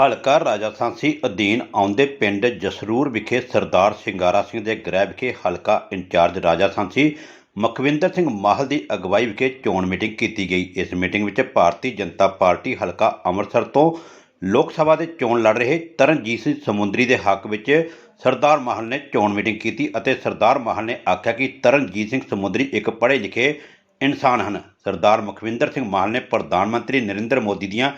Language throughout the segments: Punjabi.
ਹਲਕਾ ਰਾਜਾ ਸਾਂਸੀ ਅਧੀਨ ਆਉਂਦੇ ਪਿੰਡ ਜਸਰੂਰ ਵਿਖੇ ਸਰਦਾਰ ਸਿੰਗਾਰਾ ਸਿੰਘ ਦੇ ਗ੍ਰਹਿ ਵਿਖੇ ਹਲਕਾ ਇੰਚਾਰਜ ਰਾਜਾ ਸਾਂਸੀ ਮਖਵਿੰਦਰ ਸਿੰਘ ਮਾਹਲ ਦੀ ਅਗਵਾਈ ਵਿਖੇ ਚੋਣ ਮੀਟਿੰਗ ਕੀਤੀ ਗਈ। ਇਸ ਮੀਟਿੰਗ ਵਿੱਚ ਭਾਰਤੀ ਜਨਤਾ ਪਾਰਟੀ ਹਲਕਾ ਅੰਮ੍ਰਿਤਸਰ ਤੋਂ ਲੋਕ ਸਭਾ ਦੇ ਚੋਣ ਲੜ ਰਹੇ ਤਰਨਜੀਤ ਸਿੰਘ ਸਮੁੰਦਰੀ ਦੇ ਹੱਕ ਵਿੱਚ ਸਰਦਾਰ ਮਾਹਲ ਨੇ ਚੋਣ ਮੀਟਿੰਗ ਕੀਤੀ ਅਤੇ ਸਰਦਾਰ ਮਾਹਲ ਨੇ ਆਖਿਆ ਕਿ ਤਰਨਜੀਤ ਸਿੰਘ ਸਮੁੰਦਰੀ ਇੱਕ ਪੜ੍ਹੇ ਲਿਖੇ ਇਨਸਾਨ ਹਨ। ਸਰਦਾਰ ਮੁਖਵਿੰਦਰ ਸਿੰਘ ਮਾਹਲ ਨੇ ਪ੍ਰਧਾਨ ਮੰਤਰੀ ਨਰਿੰਦਰ ਮੋਦੀ ਦੀਆਂ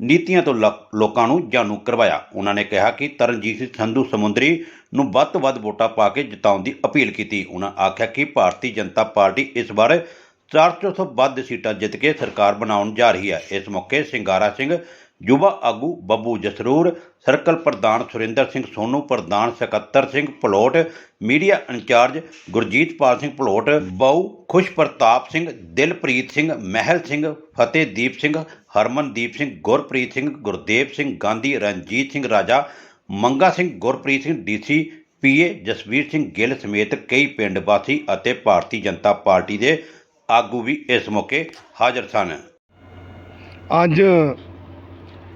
ਨੀਤੀਆਂ ਤੋਂ ਲੋ- ਲੋਕਾਂ ਨੂੰ ਜਾਣੂ ਕਰਵਾਇਆ। ਉਹਨਾਂ ਨੇ ਕਿਹਾ ਕਿ ਤਰਨਜੀਤ ਸਿੰਘ ਸੰਧੂ ਸਮੁੰਦਰੀ ਨੂੰ ਵੱਧ ਤੋਂ ਵੱਧ ਵੋਟਾਂ ਪਾ ਕੇ ਜਿਤਾਉਣ ਦੀ ਅਪੀਲ ਕੀਤੀ। ਉਹਨਾਂ ਆਖਿਆ ਕਿ ਭਾਰਤੀ ਜਨਤਾ ਪਾਰਟੀ ਇਸ ਵਾਰ 400 ਤੋਂ ਵੱਧ ਸੀਟਾਂ ਜਿੱਤ ਕੇ ਸਰਕਾਰ ਬਣਾਉਣ ਜਾ ਰਹੀ ਹੈ। ਇਸ ਮੌਕੇ ਸਿੰਗਾਰਾ ਸਿੰਘ ਯੁਵਾ ਆਗੂ ਬੱਬੂ ਜਸਰੂਰ, ਸਰਕਲ ਪ੍ਰਧਾਨ ਸੁਰਿੰਦਰ ਸਿੰਘ ਸੋਨੂ, ਪ੍ਰਧਾਨ ਸਕੱਤਰ ਸਿੰਘ ਭਲੋਟ, ਮੀਡੀਆ ਇੰਚਾਰਜ ਗੁਰਜੀਤਪਾਲ ਸਿੰਘ ਭਲੋਟ ਬਾਊ ਖੁਸ਼ ਪ੍ਰਤਾਪ ਸਿੰਘ, ਦਿਲਪ੍ਰੀਤ ਸਿੰਘ, ਮਹਿਲ ਸਿੰਘ, ਫਤਿਹਦੀਪ ਸਿੰਘ, ਹਰਮਨਦੀਪ ਸਿੰਘ, ਗੁਰਪ੍ਰੀਤ ਸਿੰਘ, ਗੁਰਦੇਵ ਸਿੰਘ, ਗਾਂਧੀ, ਰਣਜੀਤ ਸਿੰਘ ਰਾਜਾ, ਮੰਗਾ ਸਿੰਘ, ਗੁਰਪ੍ਰੀਤ ਸਿੰਘ ਡੀਸੀ, ਪੀਏ ਜਸਵੀਰ ਸਿੰਘ ਗਿੱਲ ਸਮੇਤ ਕਈ ਪਿੰਡ ਵਾਸੀ ਅਤੇ ਭਾਰਤੀ ਜਨਤਾ ਪਾਰਟੀ ਦੇ ਆਗੂ ਵੀ ਇਸ ਮੌਕੇ ਹਾਜ਼ਰ ਸਨ। ਅੱਜ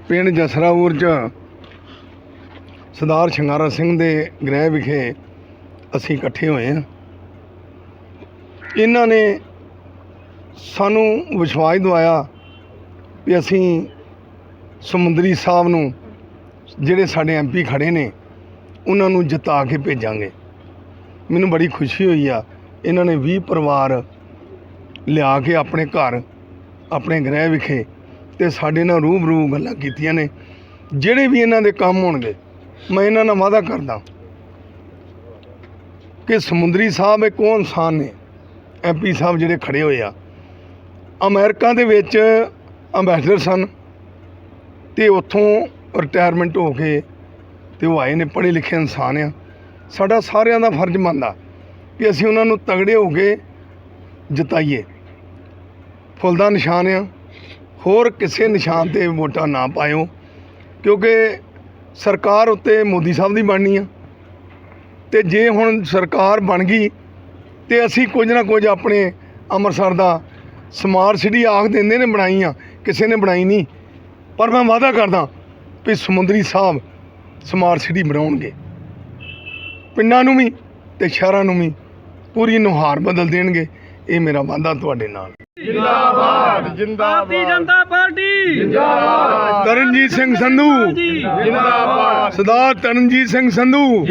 ਪਿੰਡ ਜਸਰਾਪੁਰ ਚ ਸਰਦਾਰ ਸ਼ਿੰਗਾਰਾ ਸਿੰਘ ਦੇ ਗ੍ਰਹਿ ਵਿਖੇ ਅਸੀਂ ਇਕੱਠੇ ਹੋਏ ਹਾਂ। ਇਹਨਾਂ ਨੇ ਸਾਨੂੰ ਵਿਸ਼ਵਾਸ ਦਿਵਾਇਆ ਵੀ ਅਸੀਂ ਸਮੁੰਦਰੀ ਸਾਹਿਬ ਨੂੰ, ਜਿਹੜੇ ਸਾਡੇ ਐਮਪੀ ਖੜੇ ਨੇ, ਉਹਨਾਂ ਨੂੰ ਜਿਤਾ ਕੇ ਭੇਜਾਂਗੇ। ਮੈਨੂੰ ਬੜੀ ਖੁਸ਼ੀ ਹੋਈ ਆ, ਇਹਨਾਂ ਨੇ 20 ਪਰਿਵਾਰ ਲਿਆ ਕੇ ਆਪਣੇ ਘਰ, ਆਪਣੇ ਗ੍ਰਹਿ ਵਿਖੇ ਤੇ ਸਾਡੇ ਨਾਲ ਰੂਬਰੂ ਗੱਲਾਂ ਕੀਤੀਆਂ ਨੇ। ਜਿਹੜੇ ਵੀ ਇਹਨਾਂ ਦੇ ਕੰਮ ਹੋਣਗੇ, ਮੈਂ ਇਹਨਾਂ ਨਾਲ ਵਾਅਦਾ ਕਰਦਾ ਕਿ ਸਮੁੰਦਰੀ ਸਾਹਿਬ ਇੱਕ ਉਹ ਇਨਸਾਨ ਨੇ ਐਮਪੀ ਸਾਹਿਬ ਜਿਹੜੇ ਖੜੇ ਹੋਏ ਆ। ਅਮਰੀਕਾ ਦੇ ਵਿੱਚ ਅੰਬੈਸਡਰ ਸਨ ਤੇ ਉੱਥੋਂ ਰਿਟਾਇਰਮੈਂਟ ਹੋ ਕੇ ਤੇ ਉਹ ਆਏ ਨੇ ਪੜ੍ਹੇ ਲਿਖੇ ਇਨਸਾਨ ਆ। ਸਾਡਾ ਸਾਰਿਆਂ ਦਾ ਫਰਜ਼ ਮੰਨਦਾ ਕਿ ਅਸੀਂ ਉਹਨਾਂ ਨੂੰ ਤਗੜੇ ਹੋ ਕੇ ਜਿਤਾਈਏ। ਫੁੱਲ ਦਾ ਨਿਸ਼ਾਨ ਆ। ਹੋਰ ਕਿਸੇ ਨਿਸ਼ਾਨ ਤੇ ਵੋਟਾਂ ਨਾ ਪਾਇਓ, ਕਿਉਂਕਿ ਸਰਕਾਰ ਉੱਤੇ ਮੋਦੀ ਸਾਹਿਬ ਦੀ ਬਣਨੀ ਆ। ਤੇ ਜੇ ਹੁਣ ਸਰਕਾਰ ਬਣ ਗਈ, ਤੇ ਅਸੀਂ ਕੁਝ ਨਾ ਕੁਝ ਆਪਣੇ ਅੰਮ੍ਰਿਤਸਰ ਦਾ ਸਮਾਰਟ ਸਿਟੀ ਆਖ ਦਿੰਦੇ ਨੇ ਬਣਾਈ ਆ, ਕਿਸੇ ਨੇ ਬਣਾਈ ਨਹੀਂ। ਪਰ ਮੈਂ ਵਾਅਦਾ ਕਰਦਾ ਵੀ ਸਮੁੰਦਰੀ ਸਾਹਿਬ ਸਮਾਰਟ ਸਿਟੀ ਬਣਾਉਣਗੇ। ਪਿੰਡਾਂ ਨੂੰ ਵੀ ਤੇ ਸ਼ਹਿਰਾਂ ਨੂੰ ਵੀ ਪੂਰੀ ਨੁਹਾਰ ਬਦਲ ਦੇਣਗੇ। ਇਹ ਮੇਰਾ ਵਾਅਦਾ ਤੁਹਾਡੇ ਨਾਲ। ਜਿੰਦਾਬਾਦ। ਭਾਰਤੀ ਜਨਤਾ ਪਾਰਟੀ। ਤਰਨਜੀਤ ਸਿੰਘ ਸੰਧੂ। ਜਿੰਦਾਬਾਦ। ਸਰਦਾਰ ਤਰਨਜੀਤ ਸਿੰਘ ਸੰਧੂ।